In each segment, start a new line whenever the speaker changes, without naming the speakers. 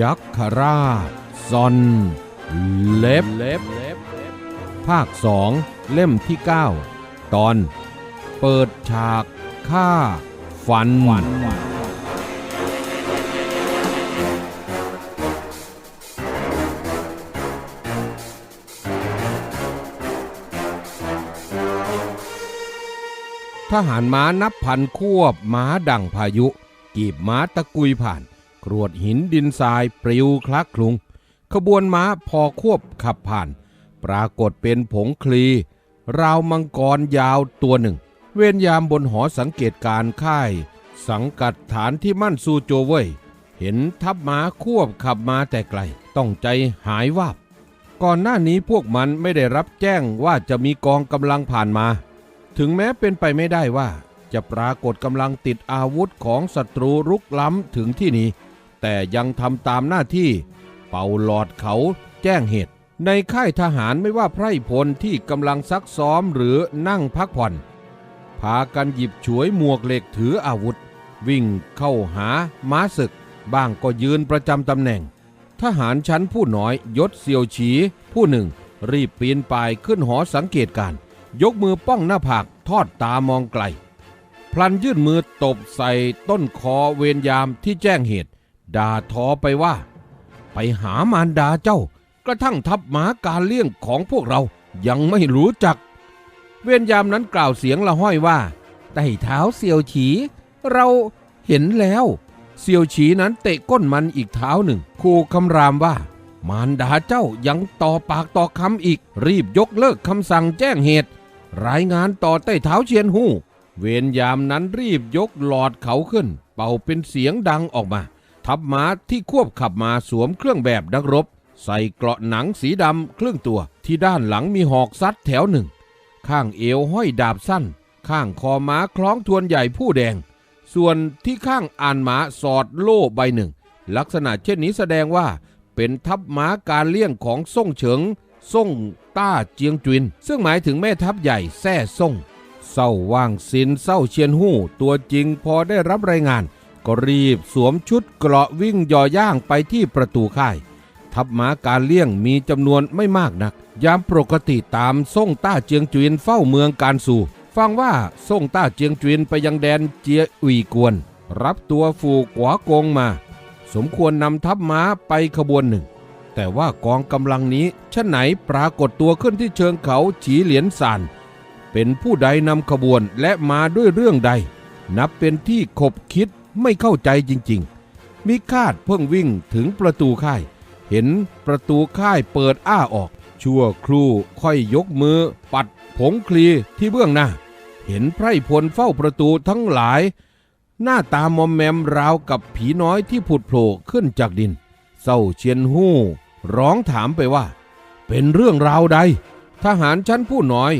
ยัคฆราชซอนเล็บภาคสองเล่มที่ 9 ตอน เปิดฉากฆ่า ฟันทหารม้านับพันควบม้าดังพายุ กีบม้าตะกุยผ่าน กรวดหินดินทรายปลิวคลักคลุง ขบวนม้าพอควบขับผ่าน ปรากฏเป็นผงคลี ราวมังกรยาวตัวหนึ่ง เวียนยามบนหอสังเกตการค่าย สังกัดฐานที่มั่นซูโจเว่ยเห็นทัพม้าควบขับมาแต่ไกล ต้องใจหายวาบ ก่อนหน้านี้พวกมันไม่ได้รับแจ้งว่าจะมีกองกำลังผ่านมา ถึงแม้เป็นไปไม่ได้ว่าจะปรากฏกำลังติดอาวุธของศัตรูรุกล้ำถึงที่นี้ แต่ยังทำตามหน้าที่ เป่าหลอดเขาแจ้งเหตุ ในค่ายทหารไม่ว่าไพร่พลที่กำลังซักซ้อมหรือนั่งพักผ่อน พากันหยิบฉวยหมวกเหล็กถืออาวุธ วิ่งเข้าหาม้าศึก บ้างก็ยืนประจำตำแหน่ง ทหารชั้นผู้น้อยยศเซียวฉี ผู้หนึ่ง รีบปีนป่ายขึ้นหอสังเกตการยกมือป้องหน้าผากทอดตามองไกล พลันยื่นมือตบใส่ต้นคอเวรยามที่แจ้งเหตุ ด่าทอไปว่า ไปหามารดาเจ้า กระทั่งทับหมาการเลี้ยงของพวกเรายังไม่รู้จัก เวรยนยามนั้นกล่าวเสียงละห้อยว่าไต่เท้าเซียวฉี เราเห็นแล้วเซียวฉีนั้นเตะก้นมันอีกเท้าหนึ่งคู่คำรามว่า มารดาเจ้ายังต่อปากต่อคำอีก รีบยกเลิกคำสั่งแจ้งเหตุ รายงานต่อใต้เท้าเชียนหู้ เวรยามนั้นรีบยกหลอดเขาขึ้น เป่าเป็นเสียงดังออกมา ทัพม้าที่ควบขับมาสวมเครื่องแบบนักรบ ใส่เกราะหนังสีดำครึ่งตัวที่ด้านหลังมีหอกซัดแถวหนึ่ง ข้างเอวห้อยดาบสั้น ข้างคอม้าคล้องทวนใหญ่ผู้แดง ส่วนที่ข้างอ่านม้าสอดโล่ใบหนึ่ง ลักษณะเช่นนี้แสดงว่า เป็นทัพม้าการเลี่ยงของซ่งเฉิงซ่งต้าเจียงจุน ซึ่งหมายถึงแม่ทัพใหญ่แซ่ซ่งเศร้าว่างซินเศร้าเชียนหู้ตัวจริงพอได้รับรายงาน ก็รีบสวมชุดเกราะวิ่งย่อย่างไปที่ประตูค่าย ทัพม้าการเลี่ยงมีจำนวนไม่มากนัก ยามปกติตามซ่งต้าเจียงจุนเฝ้าเมืองการสู่ ฟังว่าซ่งต้าเจียงจุนไปยังแดนเจียอุยกวน รับตัวฝูกวากงมา สมควรนำทัพม้าไปขบวนหนึ่ง แต่ว่ากองกำลังนี้ชะไหนปรากฏตัวขึ้นที่เชิงเขาฉีเหลียนซานเป็นผู้ใดนำขบวนและมาด้วยเรื่องใด นับเป็นที่ขบคิด ไม่เข้าใจจริงๆ มิคาดเพิ่งวิ่งถึงประตูค่าย เห็นประตูค่ายเปิดอ้าออก ชั่วครู่ค่อยยกมือ ปัดผงคลีที่เบื้องหน้า เห็นไพร่พลเฝ้าประตูทั้งหลาย หน้าตามอมแมมราวกับผีน้อยที่ผุดโผล่ขึ้นจากดิน เศร้าเชียนหู้ ร้องถามไปว่า เป็นเรื่องราวใด ทหารชั้นผู้น้อย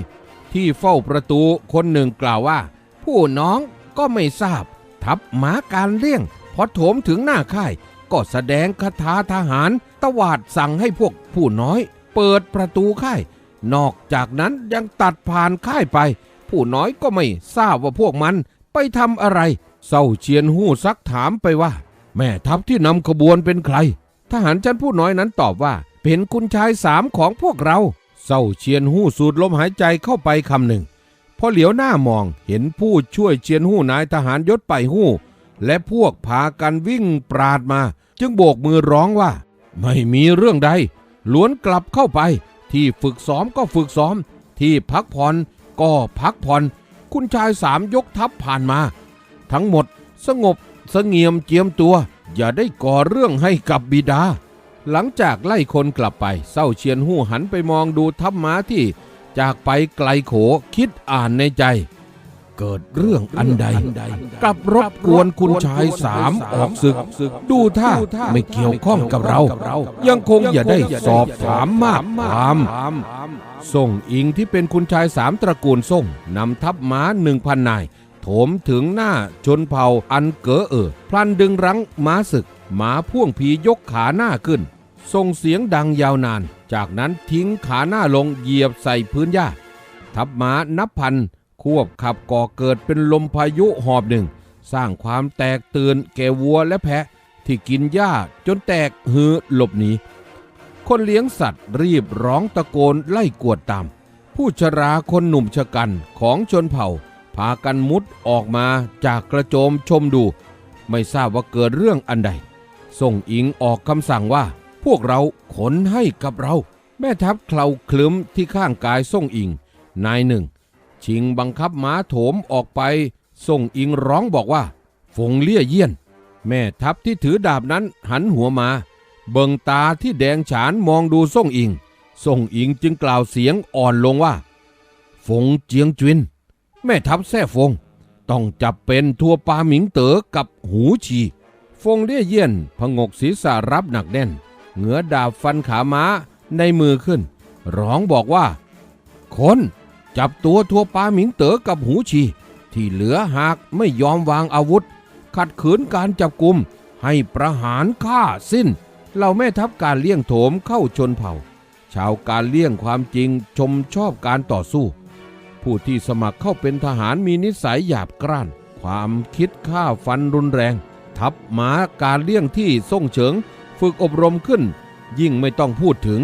ที่เฝ้าประตูคนหนึ่งกล่าวว่า ผู้น้องก็ไม่ทราบ ทับหมาการเลี่ยง พอโถมถึงหน้าค่าย ก็แสดงคาถาทหาร ตวาดสั่งให้พวกผู้น้อย เปิดประตูค่าย นอกจากนั้นยังตัดผ่านค่ายไป ผู้น้อยก็ไม่ทราบว่าพวกมันไปทำอะไร เศร้าเชียนหู้ซักถามไปว่า แม่ทัพที่นำขบวนเป็นใคร ทหารชั้นผู้น้อยนั้นตอบว่า เป็นคุณชายสามของพวกเราเศร้าเชียนหู้สูดลมหายใจเข้าไปคำหนึ่ง พอเหลียวหน้ามองเห็นผู้ช่วยเชียนหู้นายทหารยศไปหู้ และพวกพากันวิ่งปราดมา จึงโบกมือร้องว่า ไม่มีเรื่องใดล้วนกลับเข้าไป ที่ฝึกซ้อมก็ฝึกซ้อม ที่พักผ่อนก็พักผ่อน คุณชายสามยกทัพผ่านมา ทั้งหมดสงบสงี่ยมเจียมตัว อย่าได้ก่อเรื่องให้กับบิดา หลังจากไล่คนกลับไปเศร้าเชียนหู้หันไปมองดูทัพม้าที่ จากไปไกลโขคิดอ่านในใจ เกิดเรื่องอันใดกับรบกวนคุณชายสามออกศึก ดูท่าไม่เกี่ยวข้องกับเรา ยังคงอย่าได้สอบถามมากามส่งอิงที่เป็นคุณชายสามตระกูลส่งนำทัพม้าหนึ่งพันนายโถมถึงหน้าชนเผ่าอันเก๋อเอ่อพลันดึงรั้งม้าศึกม้าพ่วงผียกขาหน้าขึ้นส่งเสียงดังยาวนาน จากนั้นทิ้งขาหน้าลงเหยียบใส่พื้นหญ้า ทัพม้านับพัน ควบขับก่อเกิดเป็นลมพายุหอบหนึ่ง สร้างความแตกตื่นแก่วัวและแพะ ที่กินหญ้าจนแตกหือหลบหนีคนเลี้ยงสัตว์รีบร้องตะโกนไล่กวดตาม ผู้ชราคนหนุ่มชะกันของชนเผ่า พากันมุดออกมาจากกระโจมชมดู ไม่ทราบว่าเกิดเรื่องอันใด ส่งอิงออกคำสั่งว่า พวกเราขนให้กับเรา แม่ทัพเคลาคลึ้มที่ข้างกายส่งอิง นายหนึ่ง ชิงบังคับม้าโถมออกไปส่งอิงร้องบอกว่า ฝงเลี่ยเยี่ยน แม่ทัพที่ถือดาบนั้นหันหัวมา เบิงตาที่แดงฉานมองดูส่งอิง ส่งอิงจึงกล่าวเสียงอ่อนลงว่า ฝงเจียงจวิน แม่ทัพแท้ฟง ต้องจับเป็นทัวปาหมิงเต๋อกับหูฉีฟงเลี่ยเยี่ยนพงกศีรษะรับหนักแน่น เหงือดาบฟันขาม้าในมือขึ้น ร้องบอกว่า คนจับตัวทัวปาหมิงเต๋อกับหูฉีที่เหลือหากไม่ยอมวางอาวุธ ขัดขืนการจับกลุ่มให้ประหารฆ่าสิ้นเราแม่ทัพการเลี่ยงโถมเข้าชนเผ่า ชาวการเลี่ยงความจริงชมชอบการต่อสู้ ผู้ที่สมัครเข้าเป็นทหารมีนิสัยหยาบกร้าน ความคิดฆ่าฟันรุนแรง ทัพม้าการเลี่ยงที่ส่งเฉิง ฝึกอบรมขึ้น ยิ่งไม่ต้องพูดถึง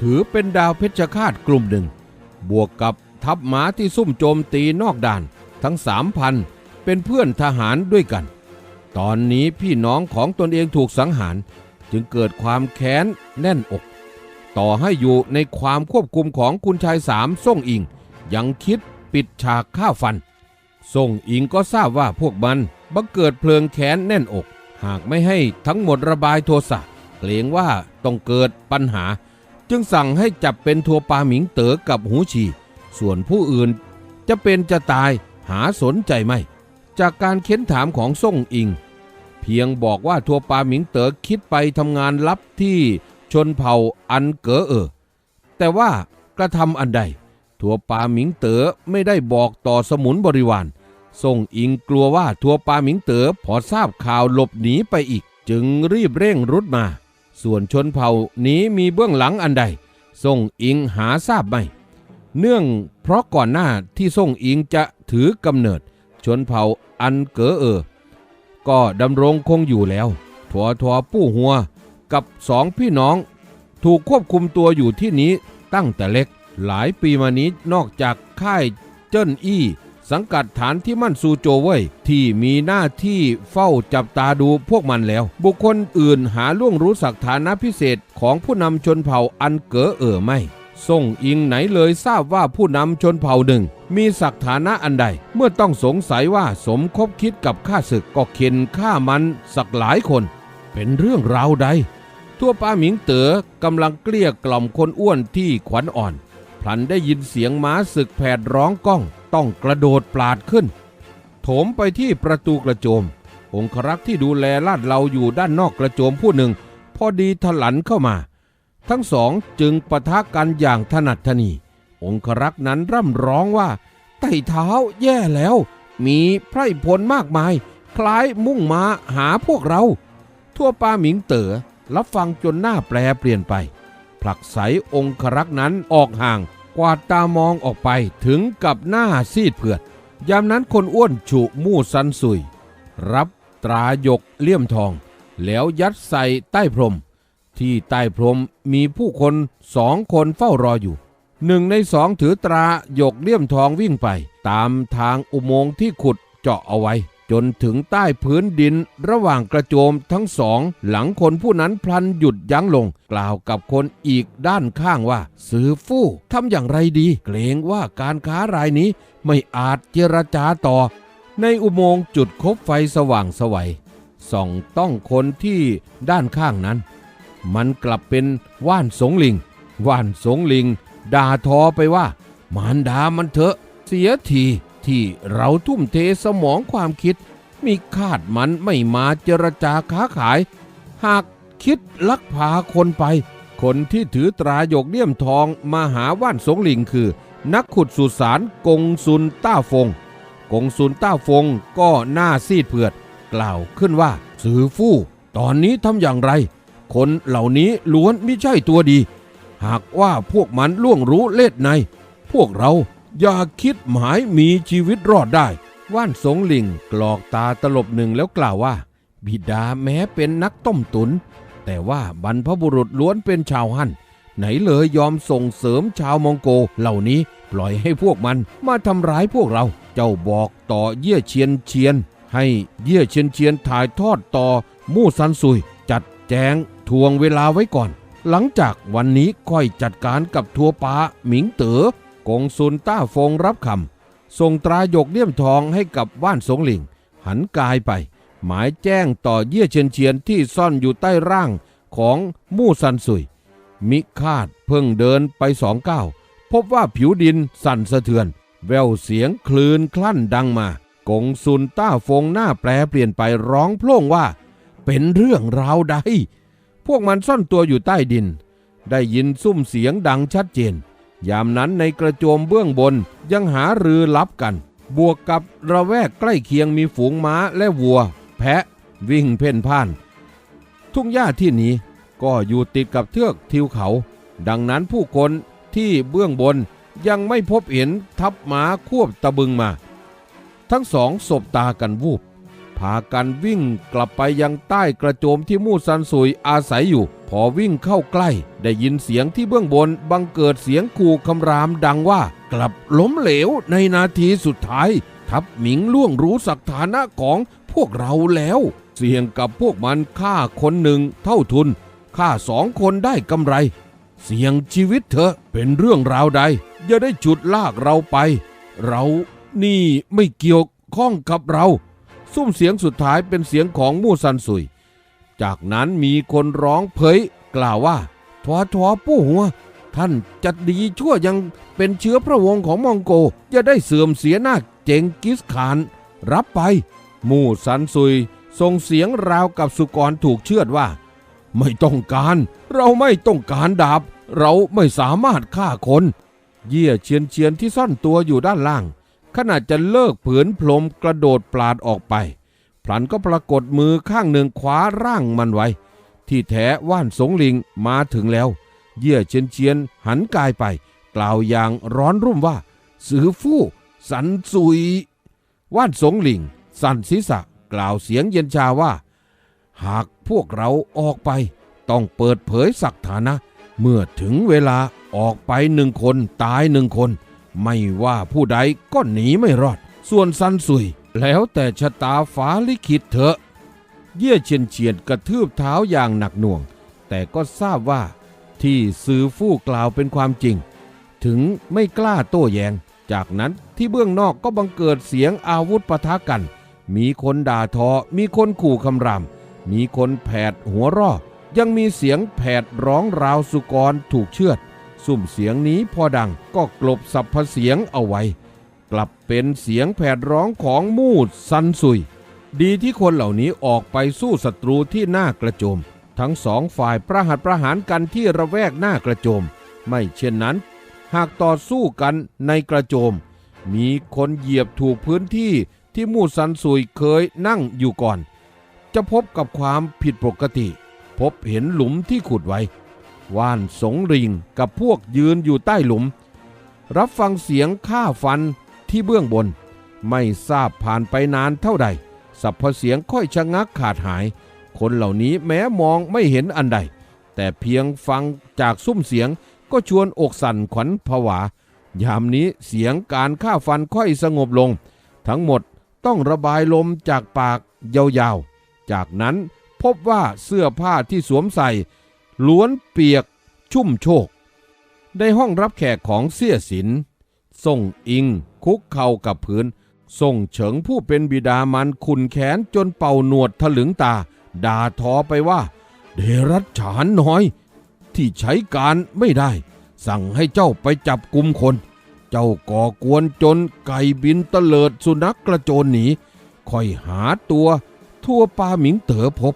ถือเป็นดาวเพชฌฆาตกลุ่มหนึ่ง บวกกับทัพหมาที่ซุ่มโจมตีนอกด่าน ทั้งสามพันเป็นเพื่อนทหารด้วยกัน ตอนนี้พี่น้องของตนเองถูกสังหาร จึงเกิดความแค้นแน่นอก ต่อให้อยู่ในความควบคุมของคุณชายสามส่งอิง ยังคิดปิดฉากฆ่าฟัน ส่งอิงก็ทราบว่าพวกมันบังเกิดเพลิงแค้นแน่นอก หากไม่ให้ทั้งหมดระบายโทสะ เกรงว่าต้องเกิดปัญหา จึงสั่งให้จับเป็นทัวปาหมิงเต๋อกับหูฉีส่วนผู้อื่นจะเป็นจะตายหาสนใจไม่ จากการเค้นถามของส่งอิง เพียงบอกว่าทัวปาหมิงเต๋อคิดไปทำงานลับที่ชนเผ่าอันเก๋อเออ แต่ว่ากระทำอันใด ทัวปาหมิงเต๋อไม่ได้บอกต่อสมุนบริวารส่งอิงกลัวว่าทัวปาหมิงเต๋อพอทราบข่าวหลบหนีไปอีก จึงรีบเร่งรุดมา ส่วนชนเผ่านี้มีเบื้องหลังอันใดส่งอิงหาทราบไหม เนื่องเพราะก่อนหน้าที่ส่งอิงจะถือกำเนิด ชนเผ่าอันเก๋อเออ ก็ดำรงคงอยู่แล้วทัวทัวปู้หัวกับสองพี่น้อง ถูกควบคุมตัวอยู่ที่นี้ตั้งแต่เล็กหลายปีมานี้นอกจากค่ายเจิ้นอี้ สังกัดฐานที่มั่นซูโจเว่ยที่มีหน้าที่เฝ้าจับตาดูพวกมันแล้ว บุคคลอื่นหาล่วงรู้สักฐานะพิเศษของผู้นำชนเผ่าอันเก๋อเอ่อไม่ส่งอิงไหนเลยทราบว่าผู้นำชนเผ่าหนึ่ง มีศักฐานะอันใด เมื่อต้องสงสัยว่าสมคบคิดกับข้าศึกก็เข็นฆ่ามันสักหลายคน เป็นเรื่องราวใด ทั่วป้าหมิงเต๋อกำลังเกลี้ยกล่อมคนอ้วนที่ขวัญอ่อน พลันได้ยินเสียงม้าศึกแผดร้องก้อง ต้องกระโดดปลาดขึ้น โถมไปที่ประตูกระโจม องครักษ์ที่ดูแลลาดเราอยู่ด้านนอกกระโจมผู้หนึ่ง พอดีถลันเข้ามา ทั้งสองจึงปะทะกันอย่างถนัดถนี องครักษ์นั้นร่ำร้องว่า ไต่เท้าแย่แล้ว มีไพร่พลมากมาย คล้ายมุ่งมาหาพวกเรา ทั่วป้าหมิงเต๋อรับฟังจนหน้าแปรเปลี่ยนไป ผลักไสองครักษ์นั้นออกห่าง กวาดตามองออกไปถึงกับหน้าซีดเผือด ยามนั้นคนอ้วนฉุมู่ซันสุย รับตราหยกเลี่ยมทอง แล้วยัดใส่ใต้พรม ที่ใต้พรมมีผู้คนสองคนเฝ้ารออยู่หนึ่งในสองถือตราหยกเลี่ยมทองวิ่งไป ตามทางอุโมงค์ที่ขุดเจาะเอาไว้ จนถึงใต้พื้นดินระหว่างกระโจมทั้งสอง หลังคนผู้นั้นพลันหยุดยั้งลง กล่าวกับคนอีกด้านข้างว่า ซื้อฟู่ทำอย่างไรดี เกรงว่าการค้ารายนี้ไม่อาจเจรจาต่อ ในอุโมงค์จุดคบไฟสว่างสวัยส่องต้องคนที่ด้านข้างนั้น มันกลับเป็นว่านสงลิง ว่านสงลิง ด่าทอไปว่า มารดามันเถอะ เสียที ที่เราทุ่มเทสมองความคิด มีคาดมันไม่มาเจรจาค้าขาย หากคิดลักพาคนไป คนที่ถือตราหยกเลี่ยมทองมาหาว่านสงหลิงคือ นักขุดสุสานกงซุนต้าฟง กงซุนต้าฟงก็หน้าซีดเผือด กล่าวขึ้นว่าสือฟู่ ตอนนี้ทำอย่างไร คนเหล่านี้ล้วนไม่ใช่ตัวดี หากว่าพวกมันล่วงรู้เล็ดใน พวกเรา อย่าคิดหมายมีชีวิตรอดได้ ว่านสงหลิงกรอกตาตลบหนึ่งแล้วกล่าวว่า บิดาแม้เป็นนักต้มตุน แต่ว่าบรรพบุรุษล้วนเป็นชาวฮั่นไหนเลยยอมส่งเสริมชาวมองโกเหล่านี้ปล่อยให้พวกมันมาทำร้ายพวกเรา เจ้าบอกต่อเยี่ยเชียนเชียน ให้เยี่ยเชียนเชียนถ่ายทอดต่อมู่ซันซุย จัดแจงทวงเวลาไว้ก่อน หลังจากวันนี้ค่อยจัดการกับทัวปาหมิงเต๋อ กงซุนต้าฟงรับคำส่งตราหยกเลี่ยมทองให้กับว่านสงหลิง หันกายไป หมายแจ้งต่อเยี่ยเชียนเชียนที่ซ่อนอยู่ใต้ร่างของมู่ซันซุย มิคาดเพิ่งเดินไปสองก้าวพบว่าผิวดินสั่นสะเทือน แววเสียงคลื่นคลั่นดังมา กงซุนต้าฟงหน้าแปรเปลี่ยนไปร้องโพล่งว่า เป็นเรื่องราวใด พวกมันซ่อนตัวอยู่ใต้ดิน ได้ยินซุ้มเสียงดังชัดเจน ยามนั้นในกระโจมเบื้องบนยังหารือลับกัน บวกกับระแวกใกล้เคียงมีฝูงม้าและวัว แพะ วิ่งเพ่นพ่าน ทุ่งหญ้าที่นี้ก็อยู่ติดกับเทือกทิวเขา ดังนั้นผู้คนที่เบื้องบนยังไม่พบเห็นทัพม้าควบตะบึงมา ทั้งสองสบตากันวูบ พากันวิ่งกลับไปยังใต้กระโจมที่มู่ซันซุยอาศัยอยู่ พอวิ่งเข้าใกล้ ได้ยินเสียงที่เบื้องบนบังเกิดเสียงขู่คำรามดังว่า กลับล้มเหลวในนาทีสุดท้าย ทัพหมิงล่วงรู้สักฐานะของพวกเราแล้ว เสี่ยงกับพวกมันฆ่าคนหนึ่งเท่าทุนฆ่าสองคนได้กำไร เสี่ยงชีวิตเถอะเป็นเรื่องราวใดอย่าได้จุดลากเราไป เรานี่ไม่เกี่ยวข้องกับเรา ซุ้มเสียงสุดท้ายเป็นเสียงของมู่ซันซุย จากนั้นมีคนร้องเผยกล่าวว่าทวทวปู่หัว ท่านจัดดีชั่วยังเป็นเชื้อพระวงศ์ของมองโกอย่าได้เสื่อมเสียหน้าเจงกิสขาน รับไป มู่ซันซุยส่งเสียงราวกับสุกรถูกเชือดว่า ไม่ต้องการ เราไม่ต้องการดาบ เราไม่สามารถฆ่าคน เยี่ยเชียนเชียนที่ซ่อนตัวอยู่ด้านล่าง ขณะจะเลิกผืนพรมกระโดดปลาดออกไป พลันก็ปรากฏมือข้างหนึ่งคว้าร่างมันไว้ ที่แท้ว่านสงลิงมาถึงแล้ว เยี่ยเชียนเชียนหันกายไป กล่าวอย่างร้อนรุ่มว่า สือฟู่ สันซุย ว่านสงลิง สันศีษะกล่าวเสียงเย็นชาว่า หากพวกเราออกไป ต้องเปิดเผยสักฐานะ เมื่อถึงเวลาออกไปหนึ่งคนตายหนึ่งคน ไม่ว่าผู้ใดก็หนีไม่รอด ส่วนซันซุย แล้วแต่ชะตาฟ้าลิขิตเถอะ เยี่ยเฉียนเฉียนกระทืบเท้าอย่างหนักหน่วง แต่ก็ทราบว่า ที่ซื้อฟู่กล่าวเป็นความจริง ถึงไม่กล้าโต้แยง้งจากนั้นที่เบื้องนอกก็บังเกิดเสียงอาวุธปะทะกัน มีคนด่าทอ มีคนขู่คำราม มีคนแผดหัวร่อยังมีเสียงแผดร้องราวสุกรถูกเชือด สุ่มเสียงนี้พอดังก็กลบสับพเสียงเอาไว้ กลับเป็นเสียงแผดร้องของมูดซันซุย ดีที่คนเหล่านี้ออกไปสู้ศัตรูที่หน้ากระโจม ทั้งสองฝ่ายประหัตประหารกันที่ระแวกหน้ากระโจม ไม่เช่นนั้น หากต่อสู้กันในกระโจม มีคนเหยียบถูกพื้นที่ที่มูดซันซุยเคยนั่งอยู่ก่อน จะพบกับความผิดปกติ พบเห็นหลุมที่ขุดไว้ ว่านสงริงกับพวกยืนอยู่ใต้หลุม รับฟังเสียงฆ่าฟันที่เบื้องบน ไม่ทราบผ่านไปนานเท่าใดสับพเสียงค่อยชะงักขาดหาย คนเหล่านี้แม้มองไม่เห็นอันใด แต่เพียงฟังจากซุ้มเสียงก็ชวนอกสั่นขวัญผวา ยามนี้เสียงการฆ่าฟันค่อยสงบลง ทั้งหมดต้องระบายลมจากปากยาวๆ จากนั้นพบว่าเสื้อผ้าที่สวมใส่ ล้วนเปียกชุ่มโชกได้ห้องรับแขกของเสี่ยสินส่งอิงคุกเข่ากับพื้น ส่งเฉิงผู้เป็นบิดามันขุนแขนจนเป่าหนวดถลึงตา ด่าทอไปว่า เดรัจฉานน้อย ที่ใช้การไม่ได้ สั่งให้เจ้าไปจับกลุ่มคน เจ้าก่อกวนจนไก่บินเตลิดสุนัขกระโจนหนีคอยหาตัวทั่วป่าหมิงเต๋อพบ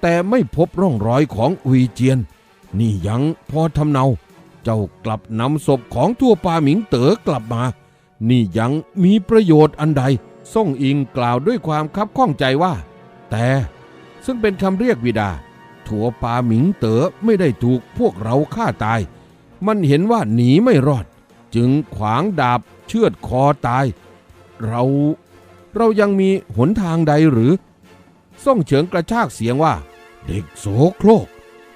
แต่ไม่พบร่องรอยของอุยเจียน นี่ยังพอทำเนา เจ้ากลับนำศพของทั่วป่าหมิงเต๋อกลับมา นี่ยังมีประโยชน์อันใด ส่งอิงกล่าวด้วยความคับข้องใจว่า แต่ซึ่งเป็นคำเรียกวิดา ถั่วปาหมิงเต๋อไม่ได้ถูกพวกเราฆ่าตาย มันเห็นว่าหนีไม่รอด จึงขวางดาบเชือดคอตาย เราเรายังมีหนทางใดหรือ ส่งเฉิงกระชากเสียงว่า เด็กโสโครก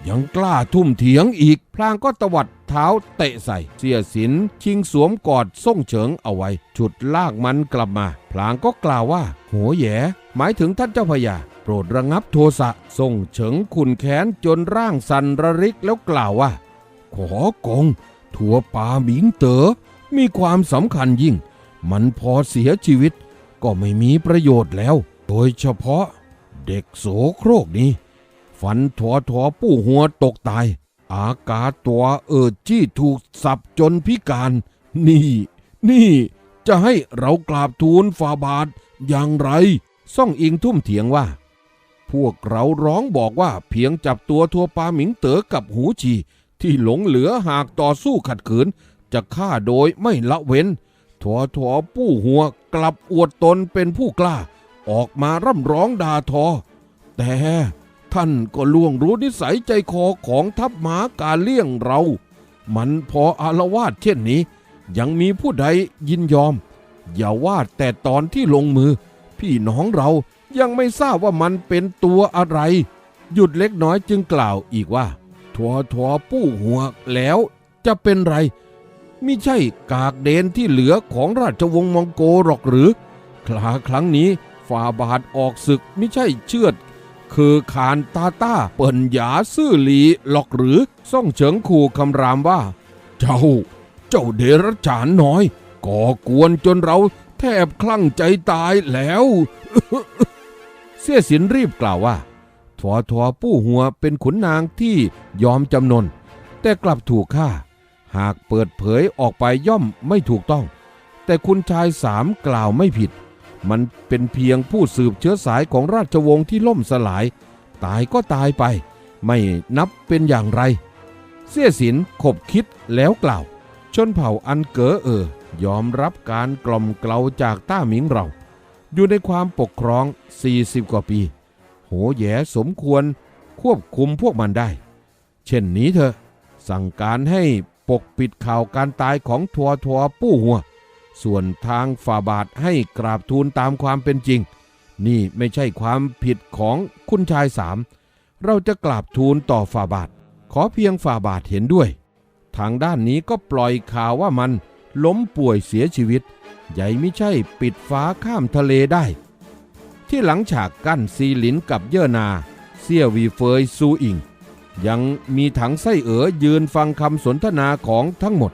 ยังกล้าทุ่มเถียงอีก พลางก็ตวัดเท้าเตะใส่ เสียสินชิงสวมกอดส่งเฉิงเอาไว้ ฉุดลากมันกลับมา พลางก็กล่าวว่า โหแหยหมายถึงท่านเจ้าพญาโปรดระงับโทสะส่งเฉิงขุนแค้นจนร่างสันระริกแล้วกล่าวว่า ขอกง ถั่วป่าหมิงเต๋อมีความสำคัญยิ่ง มันพอเสียชีวิต ก็ไม่มีประโยชน์แล้ว โดยเฉพาะ เด็กโสโครกนี้ฟันถอถอปู้หัวตกตาย อากาตัวเอิดจี้ถูกสับจนพิการ นี่ นี่จะให้เรากราบทูลฝ่าบาทอย่างไร ซ่องอิงทุ่มเถียงว่า พวกเราร้องบอกว่าเพียงจับตัวทัวปาหมิงเต๋อกับหูชีที่หลงเหลือหากต่อสู้ขัดขืน จะฆ่าโดยไม่ละเว้นทัวทัวปู้หัวกลับอวดตนเป็นผู้กล้า ออกมาร่ำร้องด่าทอ แต่ท่านก็ล่วงรู้นิสัยใจคอของทัพหมากาเลี่ยงเรา มันพออารวาสเช่นนี้ ยังมีผู้ใดยินยอม อย่าว่าแต่ตอนที่ลงมือ พี่น้องเรายังไม่ทราบว่ามันเป็นตัวอะไร หยุดเล็กน้อยจึงกล่าวอีกว่าทัวทัวปู้หัวแล้วจะเป็นไรมิใช่กากเดนที่เหลือของราชวงศ์มองโกหรอกหรือ คลาครั้งนี้ ฝ่าบาทออกศึกไม่ใช่เชือด คือขานตาต้าเปิ่นหยาซื่อหลีหรอกหรือซ่องเฉิงขู่คำรามว่า เจ้า เจ้าเดรัจฉานน้อย ก่อกวนจนเราแทบคลั่งใจตายแล้ว เสียสินรีบกล่าวว่าทอทอปู้หัวเป็นขุนนางที่ยอมจำนน แต่กลับถูกฆ่า หากเปิดเผยออกไปย่อมไม่ถูกต้อง แต่คุณชายสามกล่าวไม่ผิด มันเป็นเพียงผู้สืบเชื้อสายของราชวงศ์ที่ล่มสลาย ตายก็ตายไป ไม่นับเป็นอย่างไร เสี่ยสินขบคิดแล้วกล่าว ชนเผ่าอันเก๋อเออยอมรับการกล่อมเกลาจากต้าหมิงเรา อยู่ในความปกครอง 40 กว่าปี โหแหยสมควรควบคุมพวกมันได้ เช่นนี้เถอะ สั่งการให้ปกปิดข่าวการตายของทัวทัวปู้หัว ส่วนทางฝ่าบาทให้กราบทูลตามความเป็นจริง นี่ไม่ใช่ความผิดของคุณชายสาม เราจะกราบทูลต่อฝ่าบาท ขอเพียงฝ่าบาทเห็นด้วย ทางด้านนี้ก็ปล่อยข่าวว่ามันล้มป่วยเสียชีวิต ใหญ่ไม่ใช่ปิดฟ้าข้ามทะเลได้ ที่หลังฉากกั้นซีหลินกับเย่อนาเสี่ยวีเฟยซูอิง ยังมีถังไส้เอ๋อยืนฟังคำสนทนาของทั้งหมด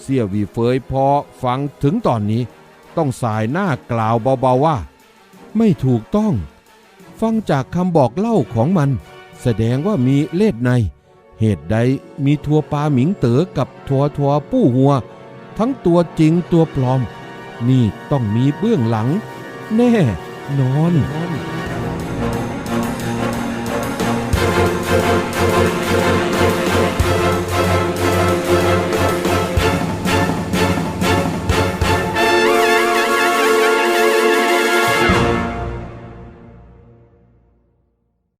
เสี่ยวีเฟยพอฟังถึงตอนนี้ ต้องสายหน้ากล่าวเบาๆว่า ไม่ถูกต้อง ฟังจากคำบอกเล่าของมัน แสดงว่ามีเลดใน เหตุใดมีทัวปลาหมิงเต๋อกับทัวทัวปู้หัว ทั้งตัวจริงตัวปลอม นี่ต้องมีเบื้องหลัง แน่นอน